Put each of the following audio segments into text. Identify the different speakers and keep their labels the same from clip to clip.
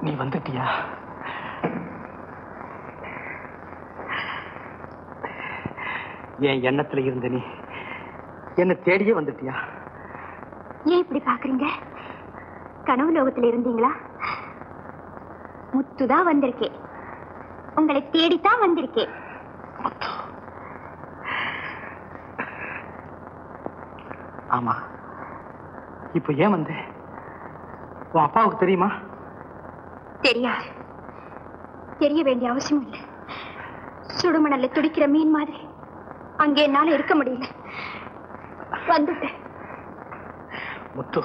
Speaker 1: நீ வந்துட்டியா? என் எண்ணத்துல இருந்த நீ என்ன தேடியே வந்துட்டியா?
Speaker 2: ஏன் இப்படி பாக்குறீங்க? கனவு லோகத்துல இருந்தீங்களா? முத்துதான் வந்திருக்கேன் உங்களை தேடித்தான் வந்திருக்கேன்
Speaker 1: ஆமா. இப்ப ஏன் வந்த? உன் அப்பாவுக்கு தெரியுமா?
Speaker 2: தெரியாது. தெரிய வேண்டிய அவசியம் இல்லை. சுடுமணல்ல துடிக்கிற மீன் மாதிரி. அங்கே என்னால இருக்க முடியல. வந்துட்டேன்.
Speaker 1: முத்து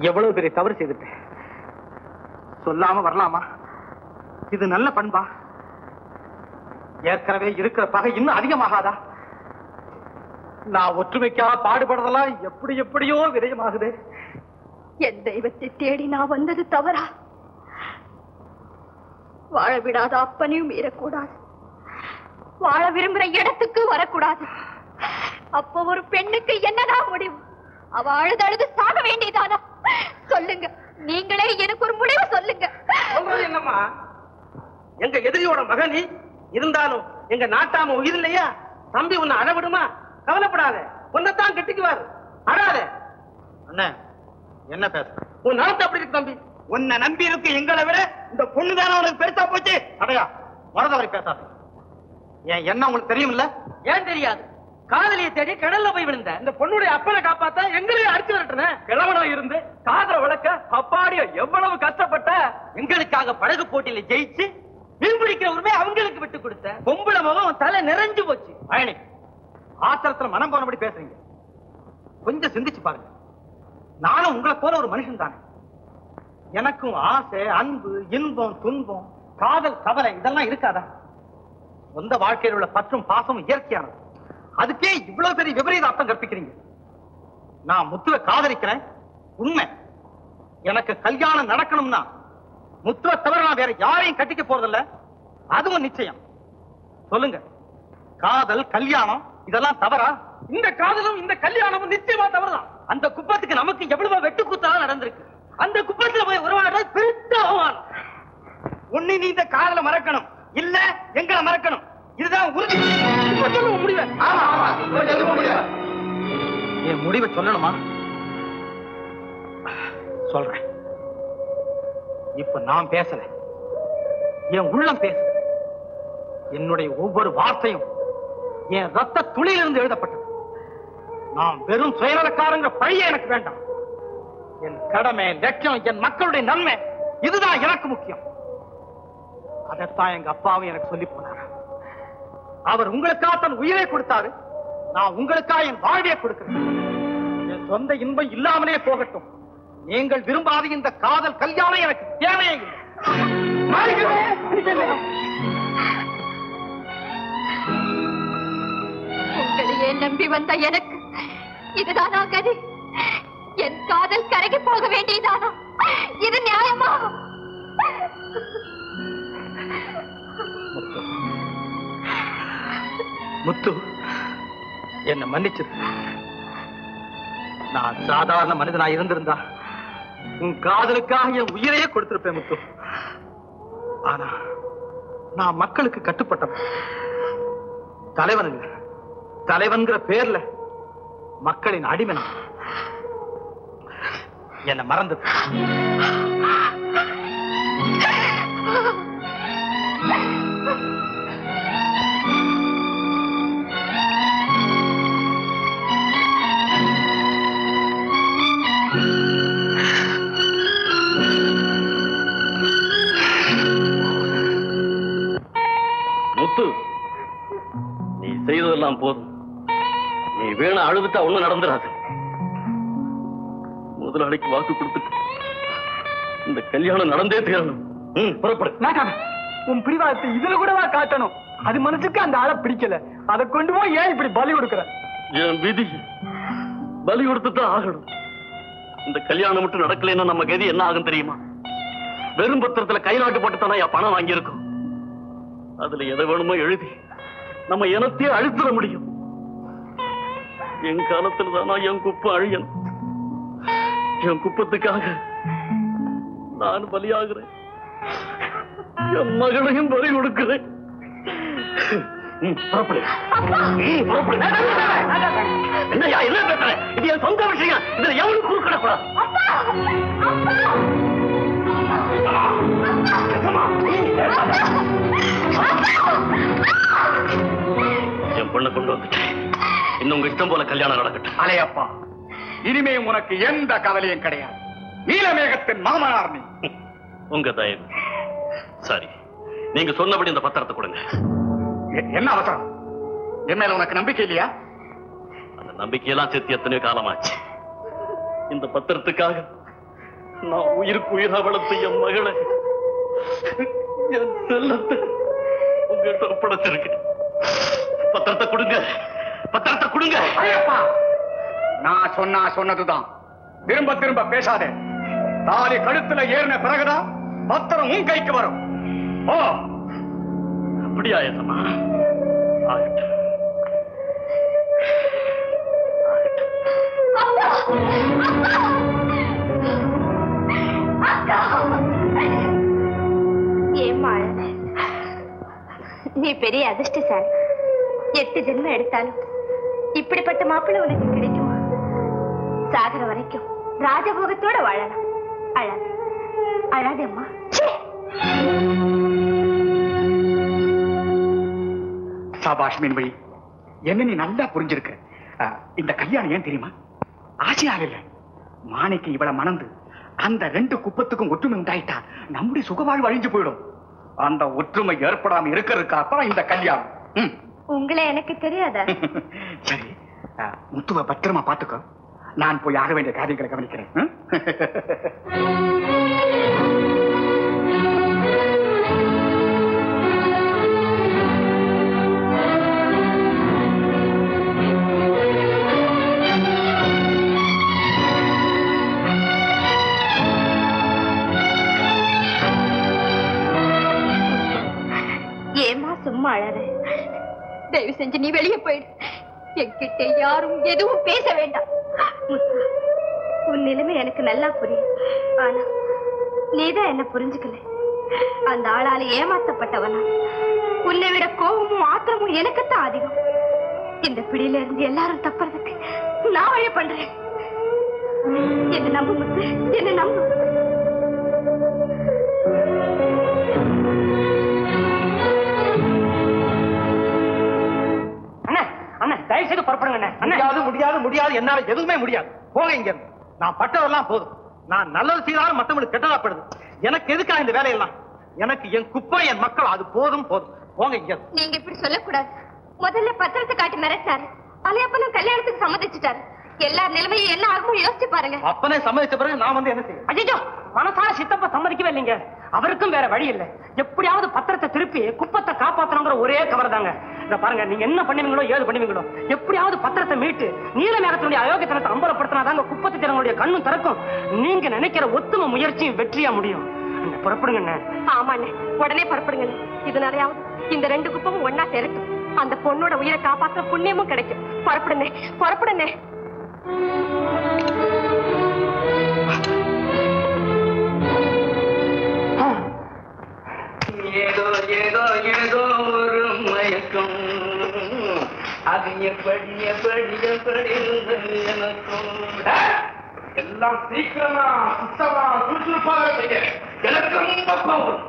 Speaker 1: எவ்வளவு பெரிய தவறு செய்துட்டேன். சொல்லாம வரலாமா? இது நல்ல பண்பா? ஏற்கனவே இருக்கிற பகை இன்னும் அதிகமாகாதா? நான் ஒற்றுமைக்காக பாடுபடுறதெல்லாம் எப்படி எப்படியோ விரயமாகுது.
Speaker 2: என் தெய்வத்தை தேடி நான் வந்தது தவறா? வாழ விடாத அப்பனையும் மீறக்கூடாது. வாழ விரும்புற இடத்துக்கு வரக்கூடாது. அப்போ ஒரு பெண்ணுக்கு என்னதான் முடிவு? அவ அழுது அழுது சாக வேண்டியதானா? சொல்லுங்க. நீங்களே எனக்கு ஒரு முடிவு சொல்லுங்க.
Speaker 3: என்னம்மா? எங்க எதிரியோட மகனி இருந்தாலும் எங்க நாட்டாம உயிர் இல்லையா? தம்பி உன்னை அழவிடுமா கவலைப்படாத. உன்னைத்தான் கெட்டிக்குவாரு. அழாத.
Speaker 1: அண்ணே என்ன பேச?
Speaker 3: உன் நலத்தை அப்படி இருக்கு தம்பி?
Speaker 1: உன்னை நம்பி இருக்கு எங்களை விட இந்த பொண்ணு தானே உனக்கு பெருசா போச்சு? அடையா வரதவரை பேசாத. என் எண்ணம் உங்களுக்கு தெரியும்ல
Speaker 3: ஏன் தெரியாது? காதலியை தேடி கடல்ல போய் விழுந்த. இந்த பொண்ணுடைய அப்பனை காப்பாத்த எங்களையும் அடிச்சு விரட்டுன. கிழவனா இருந்து காதல வளர்க்க அப்பாடியோ எவ்வளவு கஷ்டப்பட்ட எங்களுக்காக படகு போட்டியில ஜெயிச்சு மீன் பிடிக்கிற உரிமை அவங்களுக்கு விட்டு கொடுத்த. பொம்பளை முகம் தலை நிறைஞ்சு போச்சு.
Speaker 1: பயணி ஆத்திரத்துல மனம் போனபடி பேசுறீங்க. கொஞ்சம் சிந்திச்சு பாருங்க. நானும் உங்களை போல ஒரு மனுஷன் தானே எனக்கும் ஆசை அன்பு இன்பம் துன்பம் காதல் கவலை இதெல்லாம் இருக்காதா? சொந்த வாழ்க்கையில் உள்ள பற்றும் பாசமும் இயற்கையானது. அதுக்கே இவ்வளவு பெரிய விபரீத அர்த்தம் கற்பிக்கிறீங்க. நான் முத்துவை காதலிக்கிறேன் உண்மை. எனக்கு கல்யாணம் நடக்கணும்னா முத்துவை தவிர நான் வேற யாரையும் கட்டிக்க போறதில்ல. அதுவும் நிச்சயம். சொல்லுங்க. காதல் கல்யாணம் இதெல்லாம் தவறா?
Speaker 3: இந்த காதலும் இந்த கல்யாணமும் நிச்சயமா தவறுதான். அந்த குப்பத்துக்கு நமக்கு எவ்வளவு வெட்டு குத்தாக நடந்திருக்கு. அந்த குப்பத்துல போய் உருவாடுறது பெருத்த அவமானம்.
Speaker 1: ஒண்ணு நீ இந்த காதல மறக்கணும். இல்ல எங்களை மறக்கணும். இதுதான் உறுதி.
Speaker 3: முடிவை.
Speaker 1: ஆமா ஆமா. சொல்லுங்க முடிவை. என் முடிவை சொல்லணுமா? சொல்றேன். இப்ப நான் பேசல. என் உள்ளம் பேச என்னுடைய ஒவ்வொரு வார்த்தையும் என் ரத்த துளியிலிருந்து எழுதப்பட்டது. நான் வெறும் சுயநலக்காரங்க பழிய எனக்கு வேண்டாம். என் கடமை லட்சியம் என் மக்களுடைய நன்மை இதுதான் எனக்கு முக்கியம். அதைத்தான் எங்க அப்பாவும் எனக்கு சொல்லி போனார்? அவர் உங்களுக்காக தன் உயிரை கொடுத்தாரு. நான் உங்களுக்காக என் வாழ்வையை கொடுக்கிறேன். என் சொந்த இன்பம் இல்லாமலே போகட்டும். நீங்கள் விரும்பாத இந்த காதல் கல்யாணம் எனக்கு தேவையே இல்லை.
Speaker 2: உங்களையே நம்பி வந்த எனக்கு இதுதானா கதி? என் காதல் கரைக்கு போக வேண்டியதானா? இது நியாயமா?
Speaker 1: முத்து. என்ன மன்னிச்சிரு. நான் சாதாரண மனிதனா இருந்திருந்தா உன் காதலுக்காக என் உயிரையே கொடுத்திருப்பேன் முத்து. ஆனா நான் மக்களுக்கு கட்டுப்பட்டவன். தலைவன் தலைவன்கிற பேர்ல மக்களின் அடிமை என்னை மறந்து
Speaker 4: அழுதுட்டா ஒண்ணும் நடந்துராது. முதலாளிக்கு வாக்கு கொடுத்துட்டு இந்த கல்யாணம் நடந்தே தீரணும். புறப்படு.
Speaker 3: உன் பிடிவாதத்தை இதுல கூடவா காட்டணும்? அது மனசுக்கு அந்த ஆளை பிடிக்கல. அதை கொண்டு போய் ஏன் இப்படி பலி கொடுக்குற?
Speaker 4: என் விதி. பலி கொடுத்துதான் ஆகணும். இந்த கல்யாணம் மட்டும் நடக்கலைன்னா நம்ம கதி என்ன ஆகும் தெரியுமா? வெறும் பத்திரத்துல கை நாட்டு போட்டு தானே பணம் வாங்கியிருக்கோம்? அதுல எதை வேணுமோ எழுதி நம்ம இனத்தையே அழுத்திட முடியும். என் காலத்துல தானா என் குப்பை அழியணும் என் குப்பத்துக்காக நான் பலியாகிறேன். என் மகளையும் பலி கொடுக்கிறேன். என்னய்யா என்ன பேசுற? இது என் சொந்த விஷயம். இதுல எவனும் குறுக்கிடக்கூடாது. என் பொண்ணை கொண்டு வந்துட்டேன். இன்னும் உங்க இஷ்டம் போல கல்யாணம் நடக்கட்டும்.
Speaker 5: அலையப்பா இனிமே உனக்கு எந்த கவலையும் கிடையாது. நீலமேகத்தின் மாமனார் நீ.
Speaker 4: உங்க தயவு. சரி நீங்க சொன்னபடி இந்த பத்திரத்தை கொடுங்க.
Speaker 5: என்ன அவசரம்? என் மேல உனக்கு நம்பிக்கை இல்லையா?
Speaker 4: அந்த நம்பிக்கையெல்லாம் சேர்த்து எத்தனையோ காலமாச்சு. இந்த பத்திரத்துக்காக நான் உயிருக்கு உயிரா வளர்த்த என் மகளை என் செல்லத்தை உங்கள்கிட்ட ஒப்படைச்சிருக்கேன் பத்திரத்தை கொடுங்க பத்திரத்தை கொடுங்க
Speaker 5: அலையப்பா நான் சொன்னா சொன்னதுதான். திரும்ப திரும்ப பேசாதே. தாலி கழுத்துல ஏறின பிறகுதான் பத்திரம் உன் கைக்கு வரும். ஓ
Speaker 4: அப்படியா ஏசமா
Speaker 2: ஏம்மா நீ பெரிய அதிர்ஷ்டசாலி. எட்டு ஜென்மம் எடுத்தாலும் இப்படிப்பட்ட மாப்பிள்ளை உனக்கு கிடைக்கும்? சாகர வரைக்கும் ராஜபோகத்தோட வாழலாம். அழாது. அழாதேம்மா
Speaker 5: சபாஷ் மீன்வழி என்ன நீ நல்லா புரிஞ்சிருக்க. இந்த கல்யாணம் ஏன் தெரியுமா? ஆசையால் இல்ல. மாணிக்கு இவளை மணந்து அந்த ரெண்டு குப்பத்துக்கும் ஒற்றுமை உண்டாயிட்டா நம்முடைய சுகவாழ்வு அழிஞ்சு போயிடும். அந்த ஒற்றுமை ஏற்படாம இருக்கிறதுக்காக இந்த கல்யாணம்.
Speaker 2: உங்களை எனக்கு தெரியாதா?
Speaker 5: சரி. முத்துவ பத்திரமா பாத்துக்கோ நான் போய் ஆக வேண்டிய காரியங்களை கவனிக்கிறேன்.
Speaker 2: ஏமா சும்மா அழற? தயவு செஞ்சு நீ வெளியே போயிடு. என்கிட்ட யாரும் எதுவும் பேச வேண்டாம். உன் நிலைமை எனக்கு நல்லா புரியும். ஆனா நீதான் என்ன புரிஞ்சுக்கல. அந்த ஆளால ஏமாத்தப்பட்டவனா? உன்னை விட கோபமும் ஆத்திரமும் எனக்குத்தான் அதிகம். இந்த பிடியில இருந்து எல்லாரும் தப்புறதுக்கு நான் வழி பண்றேன். என்ன நம்பு முத்து? என்ன நம்பு?
Speaker 3: தயவு செய்து புறப்படுங்க
Speaker 1: முடியாது முடியாது முடியாது. என்னால எதுவுமே முடியாது. போங்க இங்க. நான் பட்டதெல்லாம் போதும். நான் நல்லது செய்தாலும் மத்தவங்களுக்கு கெட்டதாப்படுது எனக்கு எதுக்கா இந்த வேலையெல்லாம்? எனக்கு என் குப்பை என் மக்கள் அது போதும் போதும். போங்க இங்க.
Speaker 2: நீங்க இப்படி சொல்லக்கூடாது. முதல்ல பத்திரத்தை காட்டி மிரட்டாரு அலையப்பனும் கல்யாணத்துக்கு சம்மதிச்சுட்டாரு. எல்லார் நிலைமையும் என்ன ஆகுமோ யோசிச்சு பாருங்க.
Speaker 1: அப்பனே சம்மதிச்ச பிறகு நான் வந்து என்ன செய்ய
Speaker 3: அஜிஜோ மனசார சித்தப்பா சம்மதிக்கவே இல்லைங்க. அவருக்கும் வேற வழி இல்ல. எப்படியாவது பத்திரத்தை திருப்பி குப்பத்தை காப்பாத்தணுங்கிற ஒரே கவர் தாங்க இந்த பாருங்க. நீங்க என்ன பண்ணுவீங்களோ ஏது பண்ணுவீங்களோ. எப்படியாவது பத்திரத்தை மீட்டு நீலமேகத்தினுடைய அயோக்கியத்தனத்தை அம்பலப்படுத்தினாதாங்க குப்பத்து ஜனங்களுடைய கண்ணும் திறக்கும். நீங்க நினைக்கிற ஒத்துமை முயற்சியும் வெற்றியா முடியும். அண்ணே, புறப்படுங்க அண்ணே.
Speaker 2: ஆமாண்ணே. உடனே புறப்படுங்க இதனாலயாவது இந்த ரெண்டு குப்பமும் ஒன்னா சேரட்டும். அந்த பொண்ணோட உயிரை காப்பாற்ற புண்ணியமும் கிடைக்கும். புறப்படுங்க புறப்படுங்க
Speaker 3: ஏதோ ஏதோ ஏதோ. எப்படி எப்படி எப்படி இருந்தது எனக்கும்
Speaker 5: எல்லாம் சீக்கிரமா சுத்தமா சுறுசுறுப்பாக செய்ய எனக்கு ரொம்ப கோபம்.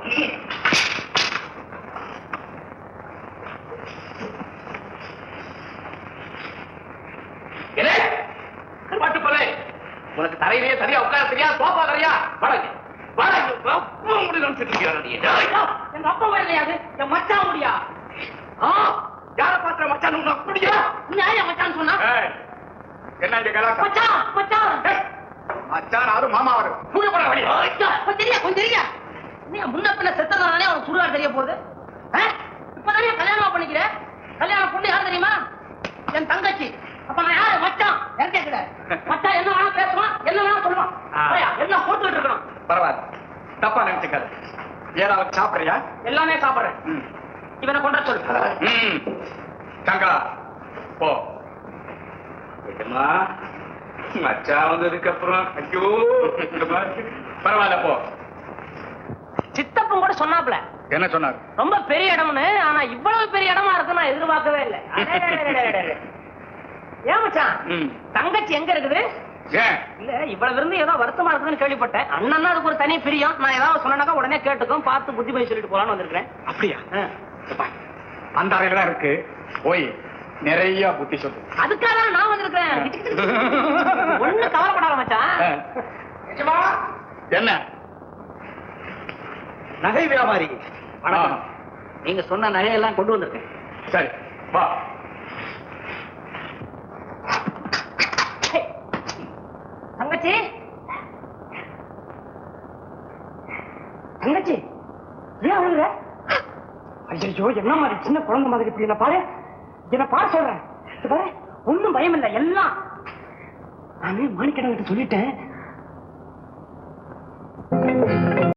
Speaker 3: உனக்கு தரையிலேயே சரியா உட்கார சரியா சோபா தெரியா வடக்கு வடக்கு அப்பா முடி நினைச்சிட்டு இருக்கிறான் நீ எங்க அப்பா வரலையாது என் மச்சா முடியா ஆ யார பாக்குற மச்சான் உங்க அப்படியா? நியாயம் மச்சான் சொன்னா?
Speaker 5: என்ன இங்க கலாட்டா?
Speaker 3: மச்சான் மச்சான்.
Speaker 5: மச்சான் ஆறு மாமா ஆறு பூஜை பண்ண வழி.
Speaker 3: கொஞ்சம் தெரியா கொஞ்சம் தெரியா? நீ முன்ன பின்ன செத்ததானே அவனுக்கு சுடுகாடு தெரிய போகுது? இப்பதானே கல்யாணம் பண்ணிக்கிற? கல்யாணம் பொண்ணு யார் தெரியுமா? என் தங்கச்சி. அப்ப நான் யாரு? மச்சான். யார் கேட்கல மச்சான் என்ன வேணா பேசுவான் என்ன வேணா சொல்லுவான். எல்லாம் போட்டுக்கிட்டு இருக்கணும்?
Speaker 5: பரவாயில்ல. தப்பா நினைச்சுக்காது. ஏதாவது சாப்பிடுறியா?
Speaker 3: எல்லாமே சாப்பிடுறேன். இவனை கொண்ட சொல்லு.
Speaker 5: சங்கரா போ. மச்சான் வந்ததுக்கு அப்புறம் ஐயோ. பரவாயில்ல போ.
Speaker 3: சித்தப்பன் கூட சொன்னாப்ல
Speaker 5: என்ன சொன்னார்?
Speaker 3: ரொம்ப பெரிய இடம்னு ஆனா இவ்வளவு பெரிய இடமா இருக்கு நான் எதிர்பார்க்கவே இல்லை. ஏன் மச்சான். தங்கச்சி எங்க இருக்குது? இல்ல இவ்வளவு இருந்து ஏதோ வருத்தமா இருக்குதுன்னு கேள்விப்பட்டேன். அண்ணன் அதுக்கு ஒரு தனி பிரியம் நான் ஏதாவது உடனே கேட்டுக்கும் பார்த்து புத்தி போய் சொல்லிட்டு போலான்னு வந்திருக்கிறேன்.
Speaker 5: அப்படியா? அந்த அறையில தான் இருக்கு. போய் நிறைய புத்தி சொல்லு.
Speaker 3: அதுக்காக தான் நான் வந்திருக்கிறேன். ஒண்ணு கவலைப்படாத மச்சான்.
Speaker 5: என்ன?
Speaker 1: நகை வியாபாரி.
Speaker 3: வணக்கம். நீங்க சொன்ன நகையெல்லாம் கொண்டு வந்திருக்கேன்.
Speaker 5: சரி வா.
Speaker 3: ஹே. தங்கச்சி. தங்கச்சி ஏன் அழுகுற? ஐயோ என்ன மாதிரி சின்ன குழந்தை மாதிரி இப்படி என்ன பாரு? என்ன பாரு சொல்றேன். ஒண்ணும் பயம் இல்லை எல்லாம். நானே மாணிக்கடங்கிட்ட சொல்லிட்டேன்.